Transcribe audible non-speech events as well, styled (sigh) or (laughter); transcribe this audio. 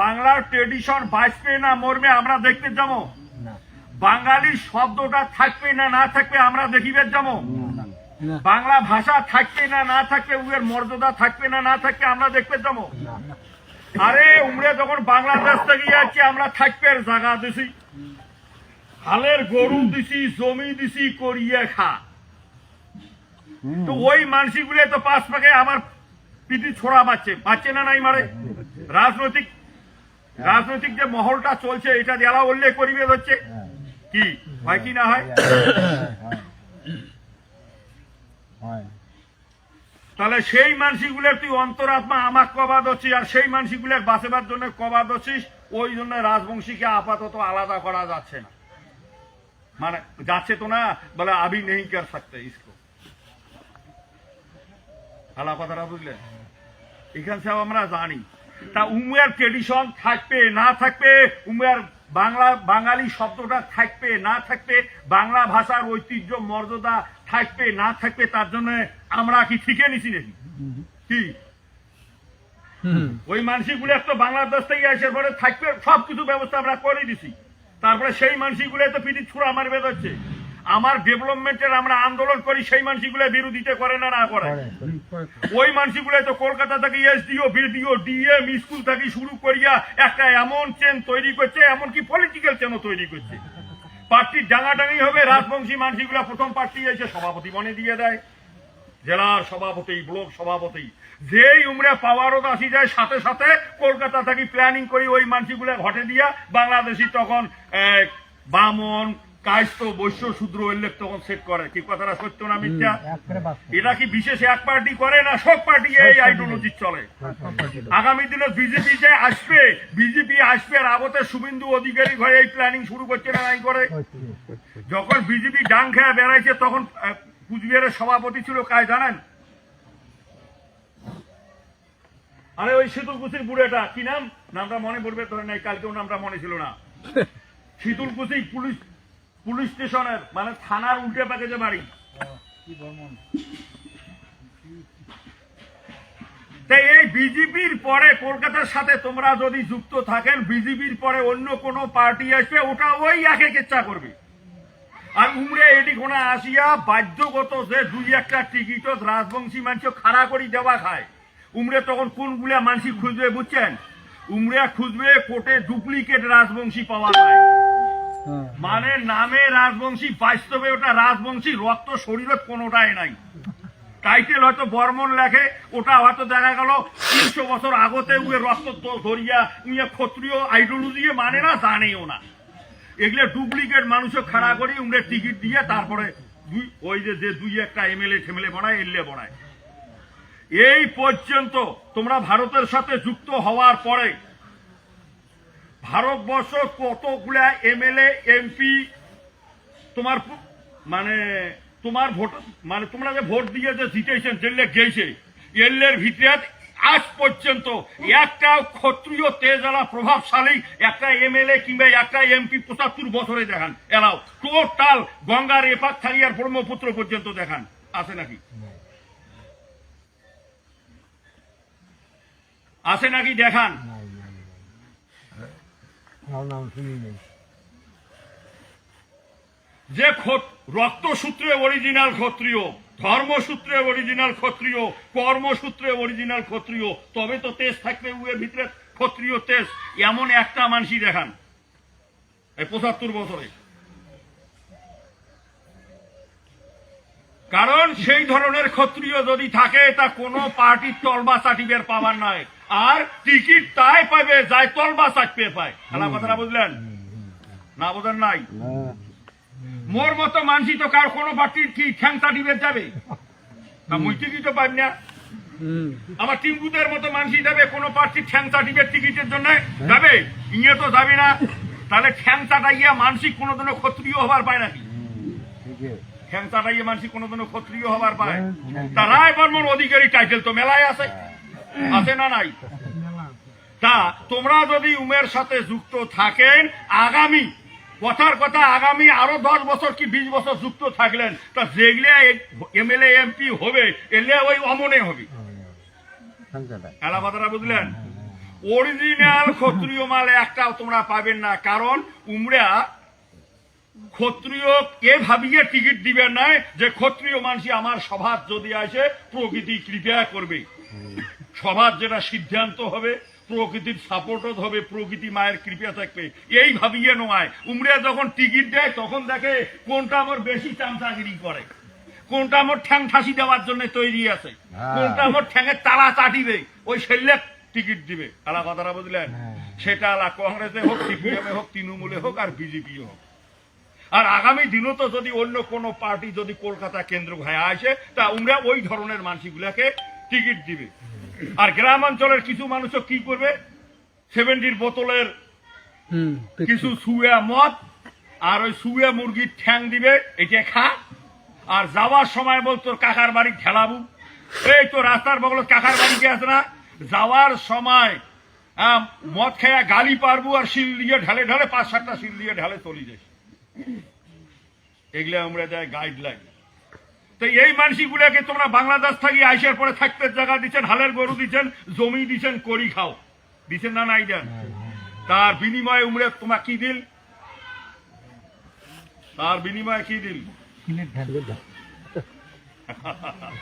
বাংলার ট্রেডিশন বাঁচবে না মরবে আমরা দেখতে যাব। বাঙালির শব্দটা থাকবে না না থাকবে আমরা দেখিবে যাব। বাংলা ভাষা থাকবে না না থাকবে উয়ের মর্যাদা থাকবে না না থাকবে আমরা দেখতে যাব। আরে উমরে যখন বাংলাদেশ থেকে যাচ্ছি আমরা থাকবে জায়গা দিছি। হালের গরু দিছি জমি দিছি করিয়ে খা। তো ওই মানসিকগুলো তো পাশ পাকে আমার পিঠি ছোড়া পাচ্ছে পাচ্ছে না নাই মারে? রাজনৈতিক হ্যাঁ। রাজনৈতিক যে মহলটা চলছে এটা যারা উল্লেখ করিবে হচ্ছে। হ্যাঁ। কি? হয় কি না হয়? হ্যাঁ, তাহলে সেই মানসিগুলোর তুই অন্তরাত্মা আমার কবা দছিস আর সেই মানসিগুলোর বাঁচেবার জন্য কবা দছিস ওই জন্য রাজবংশীকে আপাতত আলাদা করা যাচ্ছে না। মানে যাচ্ছে তো না বলে আবি নেই কার থাকতে ইসকো। আলাপাতারা কথাটা বুঝলেন? এখান সব আমরা জানি। তা উমের ট্রেডিশন থাকবে না থাকবে? উমের বাংলা বাঙালি শব্দটা থাকবে না থাকবে? বাংলা ভাষার ঐতিহ্য মর্যাদা থাকবে না থাকবে? তার জন্য আমরা কি ঠিকে নিছি নাকি? কি? ওই মানসিকগুলো তো বাংলাদেশ থেকে আসার পরে থাকবে সবকিছু ব্যবস্থা আমরা করে দিছি। তারপরে সেই মানসিকগুলো তো পিঠি ছুড়া আমার বেরোচ্ছে আমার ডেভেলপমেন্টের আমরা আন্দোলন করি সেই মানসিকগুলো বিরোধিতা করে না না করে। ওই মানসিকগুলো তো কলকাতা থেকে এসডিও বিডিও ডিএম স্কুল থেকে শুরু করিয়া একটা এমন চেন তৈরি করছে এমনকি পলিটিক্যাল চেনও তৈরি করছে। পার্টির ডাঙাডাঙি হবে রাজবংশী মানসিকগুলো প্রথম পার্টি এসে সভাপতি মনে দিয়ে দেয়। জেলার সভাপতি ব্লক সভাপতি যেই উমরে পাওয়ারত আসি যায় সাথে সাথে কলকাতা থেকে প্ল্যানিং করি ওই মানসিকগুলো ঘটে দিয়া বাংলাদেশি তখন বামন কায়স্ত বৈশ্য শূদ্র উল্লেখ তখন সেট করে। কি কথাটা সত্য না মিথ্যা? এটা কি বিশেষ এক পার্টি করে না সব পার্টি এই আইডিওলজি চলে? আগামী দিনে বিজেপি যে আসবে বিজেপি আসবে আর আগতে শুভেন্দু অধিকারী ঘরে এই প্ল্যানিং শুরু করছে না নাই করে? যখন বিজেপি ডাং খেয়ে বেড়াইছে তখন আহ, কুচবিহারের সভাপতি ছিল কায় জানেন? আরে ওই শীতলকুচির বুড়েটা কি নাম? নামটা মনে পড়বে ধরে নাই কালকেও নামটা মনে ছিল না। (laughs) শীতলকুচি পুলিশ পুলিশ স্টেশনের মানে থানার উল্টে প্যাকেজে বাড়ি। তাই এই বিজেপির পরে কলকাতার সাথে তোমরা যদি যুক্ত থাকেন, বিজেপির পরে অন্য কোনো পার্টি আসবে, ওটা ওই একে কেচ্ছা করবে। আর উমরে এটি কোনা আসিয়া বাধ্যগত যে দুই একটা টিকিট রাজবংশী মানুষ খাড়া করি দেওয়া খায়। উমরে তখন কোনগুলা মানসি খুঁজবে বুঝছেন? উমরে খুঁজবে কোর্টে ডুপ্লিকেট রাজবংশী পাওয়া যায়। নামে রাজবংশী, বাস্তবে ওটা রাজবংশী, রক্ত শরীরে কোনোটাই নাই। টাইটেল হয়তো বর্মন লেখে, ওটা হয়তো দেখা গেল তিনশো বছর আগতে উয়ে রক্ত ধরিয়া উয়ে ক্ষত্রিয় আইডিওলজি মানে না, জানেও না। এগুলো ডুপ্লিকেট মানুষও খাড়া করি, উমরে টিকিট দিয়ে তারপরে দুই ওই যে যে দুই একটা এমএলএ ঠেমএলএ বানায় এলএ বানায়। এই পর্যন্ত তোমরা ভারতের সাথে যুক্ত হওয়ার পরে ভারতবর্ষ কতগুলা এমএলএ এমপি তোমার মানে তোমার ভোট মানে তোমরা যে ভোট দিয়ে যে জিতেছেন জেলে গেছে এলের ভিতরে আজ পর্যন্ত একটা ক্ষত্রিয় তেজালা প্রভাবশালী একটা এমএলএ কিংবা একটা এমপি পঁচাত্তর বছরে দেখান এরাও টোটাল গঙ্গার এপাক থালিয়ার ব্রহ্মপুত্র পর্যন্ত দেখান আছে নাকি? আছে নাকি দেখান? যে রক্ত সূত্রে অরিজিনাল ক্ষত্রিয়, ধর্মসূত্রে অরিজিনাল ক্ষত্রিয়, কর্মসূত্রে অরিজিনাল ক্ষত্রিয়, তবে তো তেজ থাকবে উয়ের ভিতরে ক্ষত্রিয় তেজ, এমন একটা মানুষই দেখান। এই পঁচাত্তর বছরে। কারণ সেই ধরনের ক্ষত্রিয় যদি থাকে তা কোনো পার্টির তলবা সার্টিফিকেট পাবার নাই আর টিকিট তাই পাবে যাই তলবা সার্টিফিকেট পায় খেলা কথাটা বুঝলেন? না বোঝেন নাই? মোর মতো মানসি তো কার কোনো পার্টির কি ঠ্যাং সার্টিফিকেট যাবে? তা মুই টিকিট তো পাই না আমার টিম্পুদের মতো মানসি যাবে কোনো প্রার্থী ঠ্যাং সার্টিফিকেট টিকিটের জন্য যাবে? ইয়ে তো যাবে না। তাহলে ঠ্যাং চাটাইয়া মানসিক কোনোদিনও ক্ষত্রিয় হবার পায় নাকি? ঠ্যাং চাটাইয়া মানসিক কোনোদিনও ক্ষত্রিয় হবার পায়। তা রায় বর্মন অধিকারী টাইটেল তো মেলায় আছে। আছে না নাই? তা তোমরা যদি উমের সাথে যুক্ত থাকেন আগামী কথার কথা আগামী আরও দশ বছর কি বিশ বছর যুক্ত থাকলেন তা যেগুলো এমএলএ এমপি হবে এলে ওই অমনে হবে। কথাটা বুঝলেন? অরিজিনাল ক্ষত্রিয় মাল একটাও তোমরা পাবেন না কারণ উমরা ক্ষত্রিয় কে ভাবিয়ে টিকিট দিবেন না যে ক্ষত্রিয় মানুষ আমার সভার যদি আসে প্রকৃতি কৃপা করবে। সবার যেটা সিদ্ধান্ত হবে প্রকৃতির সাপোর্ট হবে প্রকৃতি মায়ের কৃপা থাকবে। এই ভাবিয়ে নয়। উমরা যখন টিকিট দেয় তখন দেখে কোনটা আমার বেশি চামচাগিরি করে। কোনটা আমার ঠ্যাং ঠাসি দেওয়ার জন্য তৈরি আছে। হ্যাঁ। কোনটা আমার ঠ্যাঙের তালা চাটিবে ওই সেল্লে টিকিট দিবে। আলা কথাটা বুঝলেন? হ্যাঁ। সেটা আলা কংগ্রেসে হোক সিপিএমে হোক তৃণমূলে হোক আর বিজেপি হোক। আর আগামী দিনও তো যদি অন্য কোনো পার্টি যদি কলকাতা কেন্দ্র হয়ে আসে তা আমরা ওই ধরনের মানুষগুলাকে টিকিট দিবে। আর গ্রাম অঞ্চলের কিছু মানুষও কি করবে? সেভেন্টির বোতলের কিছু সুয়া মদ আর ওই সুয়া মুরগির ঠ্যাং দিবে এটা খা। আর যাওয়ার সময় বল তোর কাকার বাড়ি ঠেলাবু। এই তো রাস্তার বগল কাকার বাড়িতে আছে না? যাওয়ার সময় মদ খেয়া গালি পারব আর শিল দিয়ে ঢালে ঢালে পাঁচ সাতটা শিল দিয়ে ঢালে চলি যাই এগুলো আমরা দেয় গাইডলাইন তো এই মানসিগুলাকে তোমরা বাংলাদেশ থাকি আইসার পরে থাকতে জায়গা দিচ্ছেন হালের গরু দিচ্ছেন জমি দিচ্ছেন করি খাও। দিচ্ছেন না নাই দেন? তার বিনিময়ে উমরে তোমার কি দিল? তার বিনিময়ে কি দিল? (laughs)